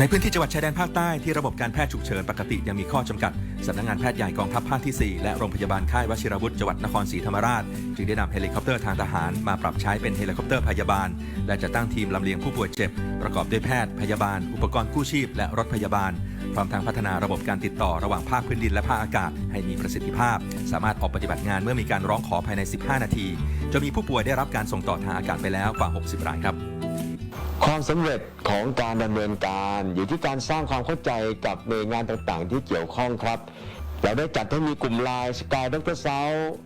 ในพื้นที่จังหวัดชายแดนภาคใต้ที่ระบบการแพทย์ฉุกเฉินปกติยังมีข้อจำกัดสำนักงานแพทย์ใหญ่กองทัพภาคที่ 4 และโรงพยาบาลค่ายวชิรวุฒิจังหวัดนครศรีธรรมราช จึงได้นำเฮลิคอปเตอร์ทางทหารมาปรับใช้เป็นเฮลิคอปเตอร์พยาบาล และจะตั้งทีมลำเลียงผู้ป่วยเจ็บ ประกอบด้วยแพทย์พยาบาล อุปกรณ์กู้ชีพ และรถพยาบาล พร้อมทั้งพัฒนาระบบการติดต่อระหว่างภาคพื้นดินและภาคอากาศให้มีประสิทธิภาพ สามารถออกปฏิบัติงานเมื่อมีการร้องขอภายใน 15 นาทีจนมีผู้ป่วยได้รับการส่งต่อทางอากาศไปแล้วกว่า 60 รายครับ ความสำเร็จของการดำเนินการอยู่ที่การสร้างความเข้าใจกับหน่วยงานต่างๆ ที่เกี่ยวข้องครับ เราได้จัดให้มีกลุ่มไลน์สกายดรเซา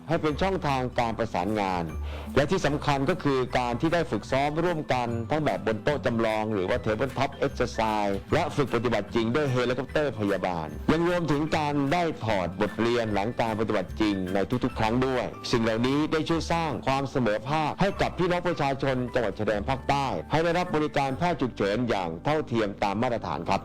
ให้เป็นช่องทางการประสานงาน และที่สำคัญก็คือการที่ได้ฝึกซ้อมร่วมกัน ทั้งแบบบนโต๊ะจำลอง หรือว่าเทเบิลท็อปเอ็กซ์ไซส์และฝึกปฏิบัติจริงด้วยเฮลิคอปเตอร์พยาบาล ยังรวมถึงการได้ถอดบทเรียนหลังการปฏิบัติจริงในทุกๆ ครั้งด้วย สิ่งเหล่านี้ได้ช่วยสร้างความเสมอภาคให้กับพี่น้องประชาชนจังหวัดชายแดนภาคใต้ ให้ได้รับบริการแพทย์ฉุกเฉินอย่างเท่าเทียมตามมาตรฐานครับ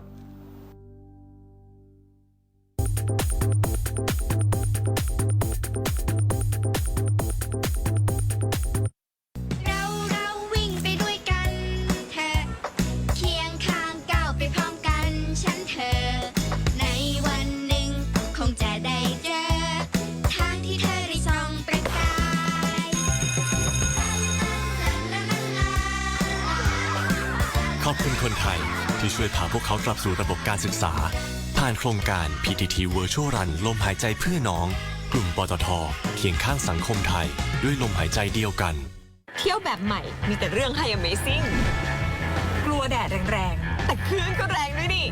ช่วยพาพวกเขากลับสู่ระบบการศึกษา ผ่านโครงการ PTT Virtual Run ลมหายใจเพื่อน้อง กลุ่มปตทเคียงข้างสังคมไทย ด้วยลมหายใจเดียวกัน เที่ยวแบบใหม่มีแต่เรื่องให้ Amazing กลัวแดดแรงๆ แต่คลื่นก็แรงด้วยนี่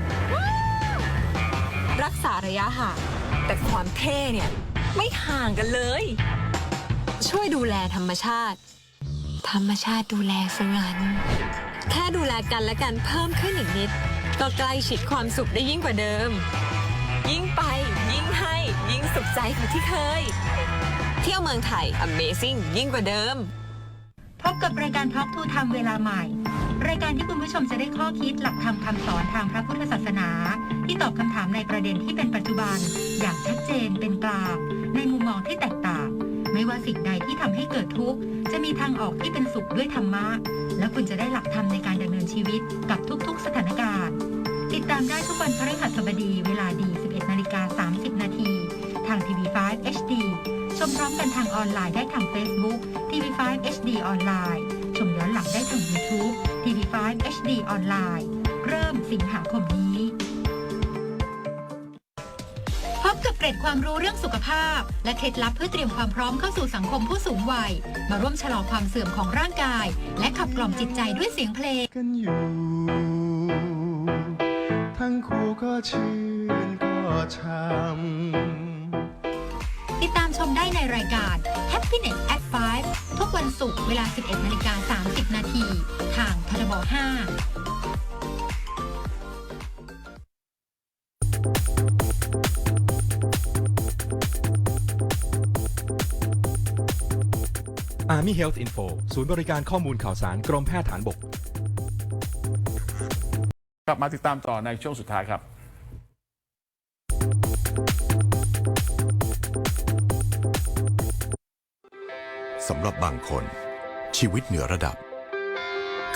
รักษาระยะห่างแต่ความเท่เนี่ย ไม่ห่างกันเลย ช่วยดูแลธรรมชาติ ธรรมชาติดูแลสงั้น แค่ดูแลกันและกันเพิ่มขึ้นอีกนิด ก็ใกล้ชิดความสุขได้ยิ่งกว่าเดิม ยิ่งไป ยิ่งให้ ยิ่งสุขใจกว่าที่เคย เที่ยวเมืองไทย Amazing ยิ่งกว่าเดิม พบกับรายการทอกทูทำเวลาใหม่ รายการที่คุณผู้ชมจะได้ข้อคิดหลักธรรมคำสอนทางพระพุทธศาสนา ที่ตอบคำถามในประเด็นที่เป็นปัจจุบัน อย่างชัดเจนเป็นกลางในมุมมองที่แตกต่าง ไม่ว่าสิ่งใดที่ทำให้เกิดทุกข์ จะมีทางออกที่เป็นสุขด้วยธรรมะ และคุณจะได้หลักธรรมในการดำเนินชีวิตกับทุกๆ สถานการณ์ ติดตามได้ทุกวันพฤหัสบดีเวลาดี 11นาฬิกา30 นาทีทางทีวี5 HD ชมพร้อมกันทางออนไลน์ได้ทาง Facebook TV5 HD ออนไลน์ชมย้อนหลังได้ทาง YouTube TV5 HD ออนไลน์เริ่มสิงหาคมนี้ ร็ดความรู้เรื่องสุขภาพ และเคล็ดลับเพื่อเตรียมความพร้อมเข้าสู่สังคมผู้สูงวัย มาร่วมชะลอความเสื่อมของร่างกาย และขับกล่อมจิตใจด้วยเสียงเพลงกันอยู่ ทั้งคู่ก็ชื่นก็ช้ำติดตามชมได้ในรายการ Happiness at 5ทุกวันศุกร์เวลา 11นาฬิกา30 นาที ทางทรบ5 Army Health Info ศูนย์บริการข้อมูลข่าวสารกรมแพทย์ฐานบก กลับมาติดตามต่อในช่วงสุดท้ายครับ สำหรับบางคน ชีวิตเหนือระดับ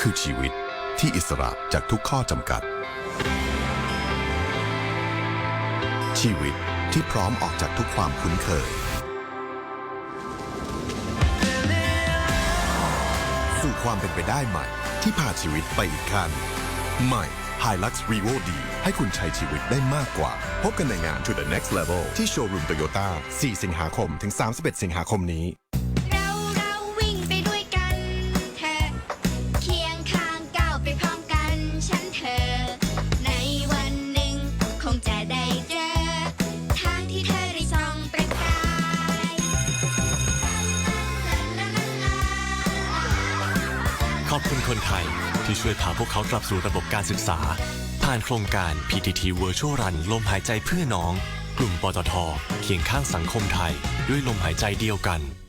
คือชีวิตที่อิสระจากทุกข้อจำกัด ชีวิตที่พร้อมออกจากทุกความคุ้นเคย ความเป็นไปได้ใหม่ ที่พาชีวิตไปอีกขั้นใหม่ Hilux Revo D ให้คุณใช้ชีวิตได้มากกว่า พบกันในงาน To the Next Level ที่โชว์รูมโตโยต้า4สิงหาคมถึง 31 สิงหาคมนี้ ที่ช่วยพาพวกเขากลับสู่ระบบการศึกษา ผ่านโครงการ PTT Virtual Run ลมหายใจเพื่อน้อง กลุ่มปตทเคียงข้างสังคมไทย ด้วยลมหายใจเดียวกัน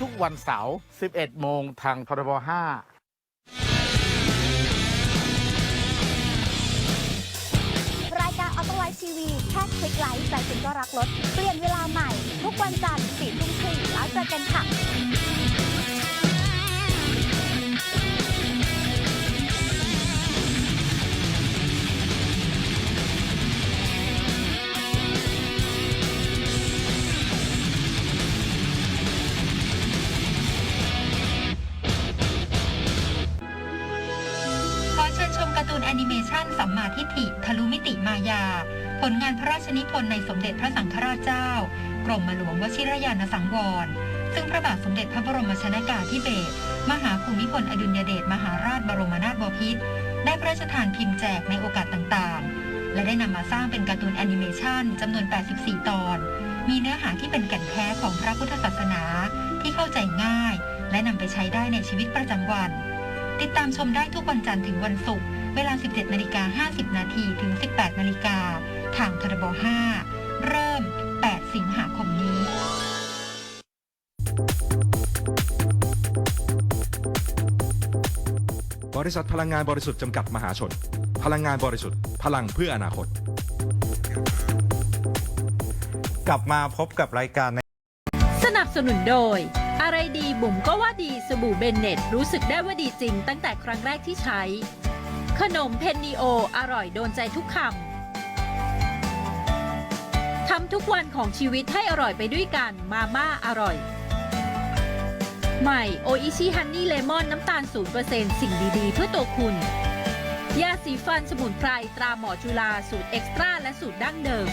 ทุกวันเสาร์ 11 โมงทางทรบ5รายการออโตไลฟ์ทีวีแค่คลิกไลค์ใจคุณก็รักรถ เปลี่ยนเวลาใหม่ ทุกวันจันทร์สี่ทุ่มครึ่งแล้วเจอกันค่ะ ตูนแอนิเมชันสัมมาทิฏฐิทะลุมิติมายา ผลงานพระราชนิพนธ์ในสมเด็จพระสังฆราชเจ้า กรมหลวงวชิรยานสังวร ซึ่งพระบาทสมเด็จพระบรมชนากาธิเบศรมหาภูมิพลอดุลยเดชมหาราชบรมนาถบพิตรได้พระราชทานพิมพ์แจกในโอกาสต่างๆ และได้นำมาสร้างเป็นการ์ตูนแอนิเมชันจำนวน 84 ตอน มีเนื้อหาที่เป็นแก่นแท้ของพระพุทธศาสนาที่เข้าใจง่าย และนำไปใช้ได้ในชีวิตประจำวัน ติดตามชมได้ทุกวันจันทร์ถึงวันศุกร์ เวลา 17นาฬิกา50 นาทีถึง 18นาฬิกาทางทรบ5 เริ่ม 8 สิงหาคมนี้ บริษัทพลังงานบริสุทธิ์จำกัดมหาชน พลังงานบริสุทธิ์ พลังเพื่ออนาคต กลับมาพบกับรายการในสนับสนุนโดย อะไรดีบุ๋มก็ว่าดีสบู่เบนเน็ตรู้สึกได้ว่าดีจริงตั้งแต่ครั้งแรกที่ใช้ ขนมเพนนีโออร่อยโดนใจทุกคำ ทำทุกวันของชีวิตให้อร่อยไปด้วยกัน มาม่าอร่อย ใหม่โออิชิฮันนี่เลมอนน้ำตาล 0%สิ่งดีๆ เพื่อตัวคุณ ยาสีฟันสมุนไพรตราหมอจุฬาสูตรเอ็กซ์ตร้าและสูตรดั้งเดิม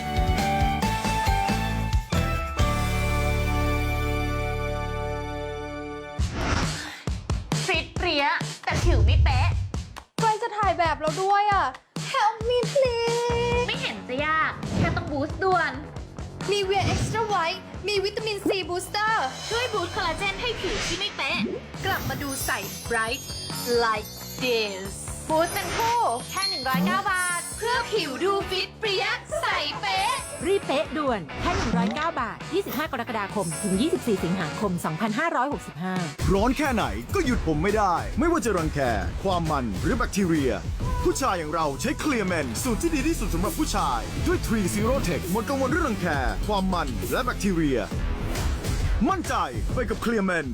ฟิตเปรี้ยแต่ผิวไม่เป๊ะใกล้จะ ถ่ายแบบเราด้วยอะ Help me please ไม่เห็นจะยาก แค่ต้องบูสต์ด่วน มีเวีย Extra White มีวิตามินซีบูสเตอร์ช่วยบูสต์คอลลาเจนให้ผิวที่ไม่เป๊ะ กลับมาดูใส่ bright like this บูสต์เป็นคู่ แค่ 109 บาท เพื่อผิวดูฟิตเปรี้ยใสเป๊ะ รีบเป๊ะด่วน แค่ 109 บาท 25 กรกฎาคม ถึง 24 สิงหาคม 2565 ร้อนแค่ไหนก็หยุดผมไม่ได้ ไม่ว่าจะรังแค ความมันหรือแบคทีเรีย ผู้ชายอย่างเราใช้เคลียร์แมนสูตรที่ดีที่สุดสำหรับผู้ชาย ด้วย3 Zero Tech หมดกังวลเรื่องรังแค ความมันและแบคทีเรีย มั่นใจไปกับเคลียร์แมน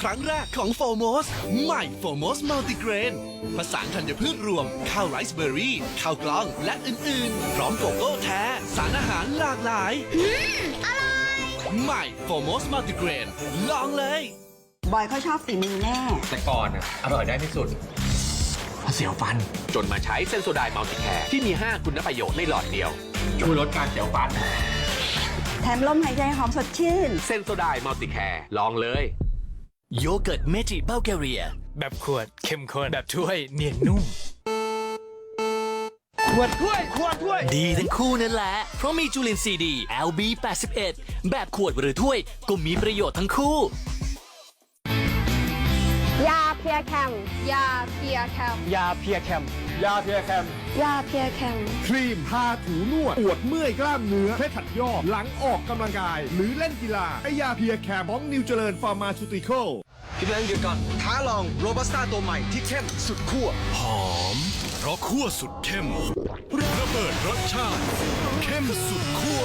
ครั้งแรกของโฟโมสใหม่โฟโมสมัลติเกรนผสานธัญพืชรวม ข้าวไรซ์เบอร์รี่ ข้าวกล้องและอื่น ๆ พร้อมโกโก้แท้ สารอาหารหลากหลาย อร่อย ใหม่โฟโมสมัลติเกรนลองเลย บอยเขาชอบฝีมือแน่แต่ก่อนอร่อยได้ที่สุดเสียวฟัน จนมาใช้เซนโซไดมัลติแคร์ที่มี 5 คุณประโยชน์ในหลอดเดียว ช่วยลดการเสียวฟัน แถมลมหายใจหอมสดชื่น เซนโซไดมัลติแคร์ลองเลย โยเกิร์ตเมจิเบลแกเรีย แบบขวดเข้มข้นแบบถ้วยเนียนนุ่ม ขวดถ้วยขวดถ้วย ดีทั้งคู่นั่นแหละ เพราะมีจุลินทรีย์ดี LB 81แบบขวดหรือถ้วยก็มีประโยชน์ทั้งคู่ ยาเพียแคม ยาเพียแคม ยาเพียแคม ยาเพียแคม ยาเพียแคม ครีมทาถูนวดปวดเมื่อยกล้ามเนื้อเคล็ดขัดยอกหลังออกกำลังกาย หรือเล่นกีฬาไอยาเพียแคมของนิวเจริญฟาร์มาชูติคอลพี่แบงค์หยุดก่อนท้าลองโรบัสต้าตัวใหม่ที่เข้มสุดขั้วหอม เพราะคั่วสุดเข้มระเบิดรสชาติ เข้มสุดคั่ว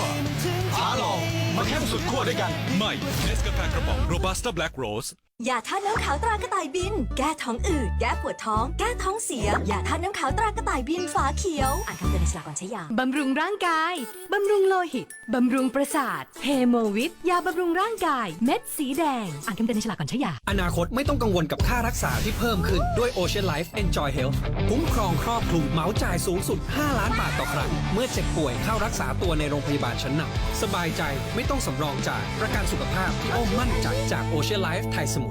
ท้าลองมาเข้มสุดคั่วด้วยกันใหม่เนสกาแฟกระป๋องโรบัสต้าแบล็กโรส ยาท่าตุน้ำขาวตรากระต่ายบิน แก้ท้องอืด แก้ปวดท้อง แก้ท้องเสีย ยาท่าตุน้ำขาวตรากระต่ายบินฝาเขียว อ่านคำเตือนในฉลากก่อนใช้ยา บำรุงร่างกาย บำรุงโลหิต บำรุงประสาทเฮโมวิตยาบำรุงร่างกาย เม็ดสีแดง อ่านคำเตือนในฉลากก่อนใช้ยา อนาคตไม่ต้องกังวลกับค่ารักษาที่เพิ่มขึ้นด้วย Ocean Life Enjoy Health คุ้มครองครอบคลุมเหมาจ่ายสูงสุด 5 ล้านบาทต่อครั้ง เมื่อเจ็บป่วยเข้ารักษาตัวในโรงพยาบาลชั้นนำสบายใจไม่ต้องสำรองจ่ายประกันสุขภาพที่อ้อมมั่นใจจาก Ocean Life ไทยสมุทร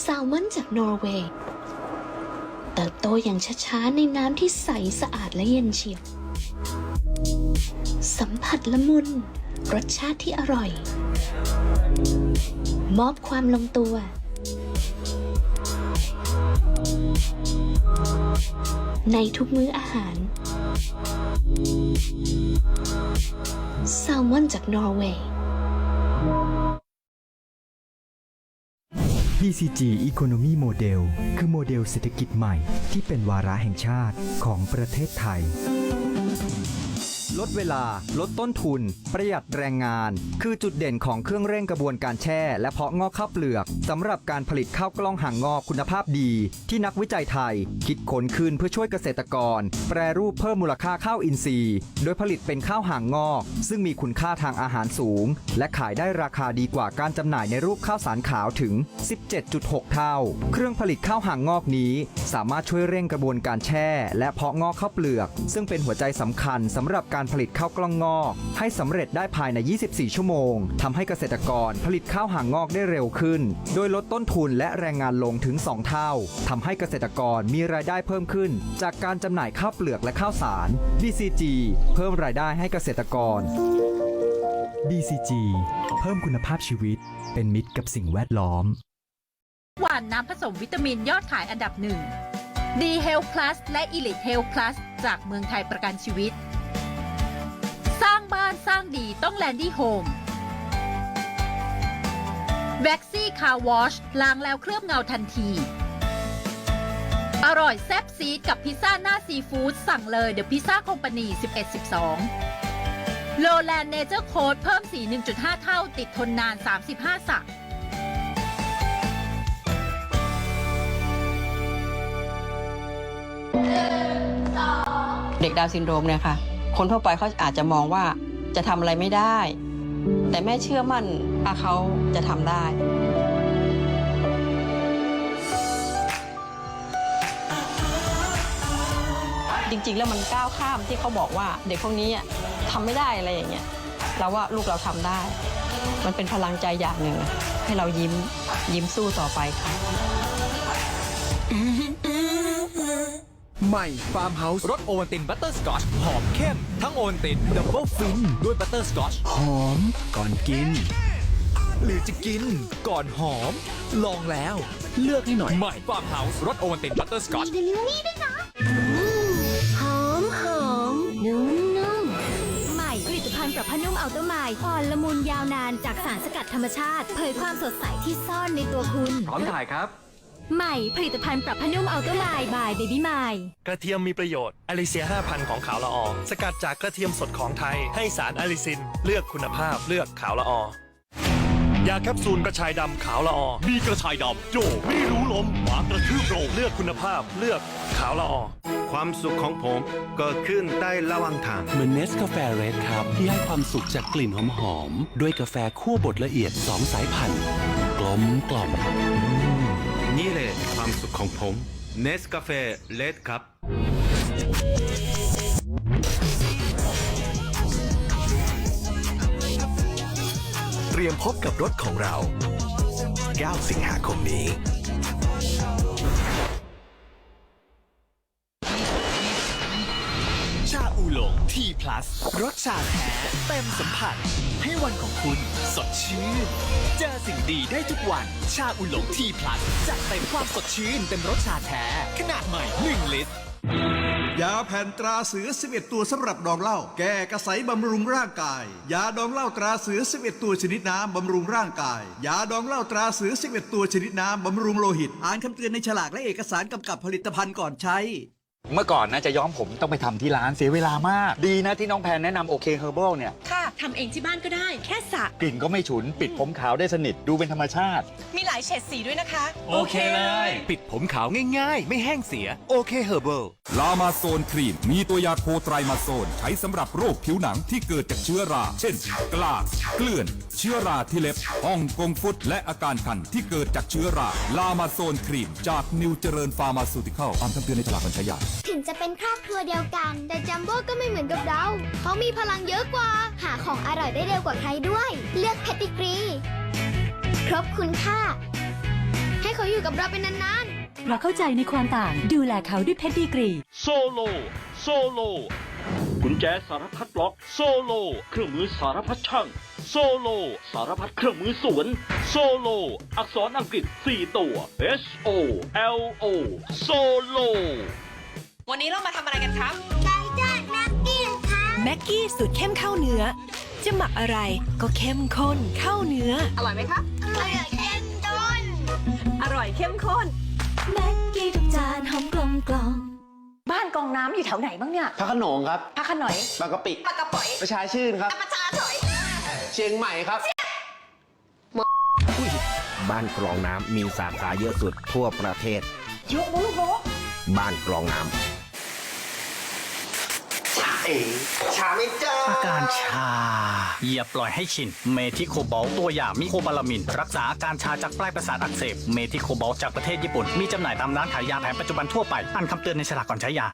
แซลมอนจากนอร์เวย์เติบโตอย่างช้าๆในน้ำที่ใสสะอาดและเย็นเฉียบ สัมผัสละมุน รสชาติที่อร่อย มอบความลงตัว ในทุกมื้ออาหาร แซลมอนจากนอร์เวย์ PCG Economy Model คือโมเดลเศรษฐกิจใหม่ที่เป็นวาระแห่งชาติของประเทศไทย ลดเวลา ลดต้นทุน ประหยัดแรงงาน คือจุดเด่นของเครื่องเร่งกระบวนการแช่ และเพาะงอกข้าวเปลือกสำหรับการผลิตข้าวกล้องหางงอกคุณภาพดี ที่นักวิจัยไทย คิดค้นขึ้นเพื่อช่วยเกษตรกร แปรรูปเพิ่มมูลค่าข้าวอินทรีย์ โดยผลิตเป็นข้าวหางงอก ซึ่งมีคุณค่าทางอาหารสูง และขายได้ราคาดีกว่าการจำหน่ายในรูปข้าวสารขาวถึง 17.6 เท่า เครื่องผลิตข้าวหางงอกนี้ สามารถช่วยเร่งกระบวนการแช่ และเพาะงอกข้าวเปลือก ซึ่งเป็นหัวใจสำคัญสำหรับการผลิตข้าวกล้องงอก ให้สำเร็จได้ภายใน 24 ชั่วโมงทำให้เกษตรกรผลิตข้าวหางงอกได้เร็วขึ้น โดยลดต้นทุนและแรงงานลงถึง 2 เท่าทำให้เกษตรกรมีรายได้เพิ่มขึ้น จากการจำหน่ายข้าวเปลือกและข้าวสาร BCG เพิ่มรายได้ให้เกษตรกร BCG เพิ่มคุณภาพชีวิต เป็นมิตรกับสิ่งแวดล้อม หวานน้ำผสมวิตามินยอดขายอันดับหนึ่ง D Health Plus และ Elite Health Plus จากเมืองไทยประกันชีวิต บ้านสร้างดีต้องแลนดี้โฮมแว็กซี่คาวอชล้างแล้วเคลือบเงาทันที อร่อยแซ่บซีดกับพิซซ่าหน้าซีฟู้ดสั่งเลยเดอะพิซซ่าคอมพานี1112 โลแลนเนเจอร์โค้ดเพิ่มสี 1.5 เท่าติดทนนาน 35 สักเด็กดาวซินโดรมเนี่ยค่ะ คนทั่วไปเขาอาจจะมองว่าจะทำอะไรไม่ได้ แต่แม่เชื่อมั่นว่าเขาจะทำได้ จริงๆ แล้วมันก้าวข้ามที่เขาบอกว่า เด็กพวกนี้อะทำไม่ได้อะไรอย่างเงี้ยเราว่าลูกเราทำได้ มันเป็นพลังใจอย่างหนึ่งอะให้เรายิ้มยิ้มสู้ต่อไปค่ะ ใหม่ฟาร์มเฮาส์รสโอวัลตินบัตเตอร์สกอชหอมเข้ม ทั้งโอวัลตินดับเบิลฟินด้วยบัตเตอร์สกอชหอมก่อนกิน หรือจะกินก่อนหอม ลองแล้วเลือกให้หน่อย ใหม่ฟาร์มเฮาส์รสโอวัลตินบัตเตอร์สกอชเดลิเวอรี่ด้วยนะหอมหอมนุ่มนุ่มใหม่ผลิตภัณฑ์ปรับผ้านุ่มอัลเตอร์ไมล์อ่อนละมุนยาวนานจากสารสกัดธรรมชาติ เผยความสดใสที่ซ่อนในตัวคุณ พร้อมถ่ายครับ ใหม่ผลิตภัณฑ์ปรับผ้านุ่มอัลเตอร์ไมล์บายเบบี้ไมล์ กระเทียมมีประโยชน์อลิเซีย 5,000 ของขาวละออสกัดจากกระเทียมสดของไทย ให้สารอลิซิน เลือกคุณภาพเลือกขาวละออยาแคปซูลกระชายดำขาวละออมีกระชายดำโจไม่รู้ลมหมากระทืบโรงเลือกคุณภาพเลือกขาวละออความสุขของผมเกิดขึ้นได้ระหว่างทาง เหมือนเนสกาแฟเรดครับ ที่ให้ความสุขจากกลิ่นหอมๆด้วยกาแฟคั่วบดละเอียด 2 สายพันธุ์ กลมกล่อม นี่แหละความสุขของผมเนสกาแฟเลดครับ เตรียมพบกับรถของเรา 9 สิงหาคมนี้ ทีรสชาติแท้เต็มสัมผัส ให้วันของคุณสดชื่น เจอสิ่งดีได้ทุกวัน ชาอูหลงทีพลัสจัดเต็มความสดชื่นเต็มรสชาติแท้ ขนาดใหม่ 1 ลิตร ยาแผ่นตราเสือ 11 ตัวสำหรับดองเหล้าแก้กระสายบำรุงร่างกาย ยาดองเหล้าตราเสือ 11 ตัวชนิดน้ำบำรุงร่างกาย ยาดองเหล้าตราเสือ 11 ตัวชนิดน้ำบำรุงโลหิต อ่านคำเตือนในฉลากและเอกสารกำกับผลิตภัณฑ์ก่อนใช้ เมื่อก่อนนะจะย้อมผมต้องไปทำที่ร้านเสียเวลามาก ดีนะที่น้องแพนแนะนำโอเคเฮอร์เบิลเนี่ย ค่ะทำเองที่บ้านก็ได้แค่สระกลิ่นก็ไม่ฉุน ปิดผมขาวได้สนิท ดูเป็นธรรมชาติ มีหลายเฉดสีด้วยนะคะ โอเคเลย ปิดผมขาวง่ายๆ ไม่แห้งเสีย โอเคเฮอร์เบิล ลามาโซนครีม มีตัวยาโคไตรมาโซน ใช้สำหรับโรคผิวหนังที่เกิดจากเชื้อรา เช่น กลากเกลื่อน เชื้อราที่เล็บห้องกงฟุต และอาการคันที่เกิดจากเชื้อรา ลามาโซนครีม จากนิวเจริญฟาร์มาซูติคอลตามคำเตือนในฉลากการใช้ยาถึงจะเป็นครอบครัวเดียวกัน แต่จัมโบ้ก็ไม่เหมือนกับเรา เขามีพลังเยอะกว่า หาของอร่อยได้เร็วกว่าใครด้วย เลือกแพตติกรี ครบคุณค่า ให้เขาอยู่กับเราเป็นนานเพราะเข้าใจในความต่างดูแลเขาด้วยเพชรดีกรี โซโล โซโล กุญแจสารพัดล็อก โซโล เครื่องมือสารพัดช่าง โซโล สารพัดเครื่องมือสวน โซโล อักษรอังกฤษ 4 ตัว H O L O โซโล วันนี้เรามาทำอะไรกันครับๆไก่จ้านแม็กกี้ค่ะแม็กกี้สูตรเข้มเข้าเนื้อ จะหมักอะไรก็เข้มข้นเข้าเนื้อ อร่อยไหมครับ อร่อยเข้มข้นออร่อยเข้มข้นแม็กกี้ทุกจานหอมกลมกล่อมบ้านกองน้ำอยู่แถวไหนบ้างเนี่ยพระโขนงครับพระขนอยบางกะปิปากกระป๋อยประชาชื่นครับ ประชาถอยเชียงใหม่ครับ บ้านกรองน้ำมีสาขาเยอะสุดทั่วประเทศ ยกมือลูกบ้านกรองน้ชา เอชาไม่เจออาการชา อย่าปล่อยให้ชิน เมทิโคบอลตัวยามิโคบาลามิน รักษาอาการชาจากปลายประสาทอักเสบ เมทิโคบอลจากประเทศญี่ปุ่น มีจำหน่ายตามร้านขายยาแผนปัจจุบันทั่วไป อ่านคำเตือนในฉลากก่อนใช้ยา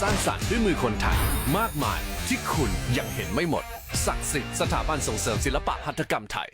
สร้างสรรค์ด้วยมือคนไทย มากมายที่คุณยังเห็นไม่หมด ศักดิ์สิทธิ์สถาบันส่งเสริมศิลปะหัตถกรรมไทย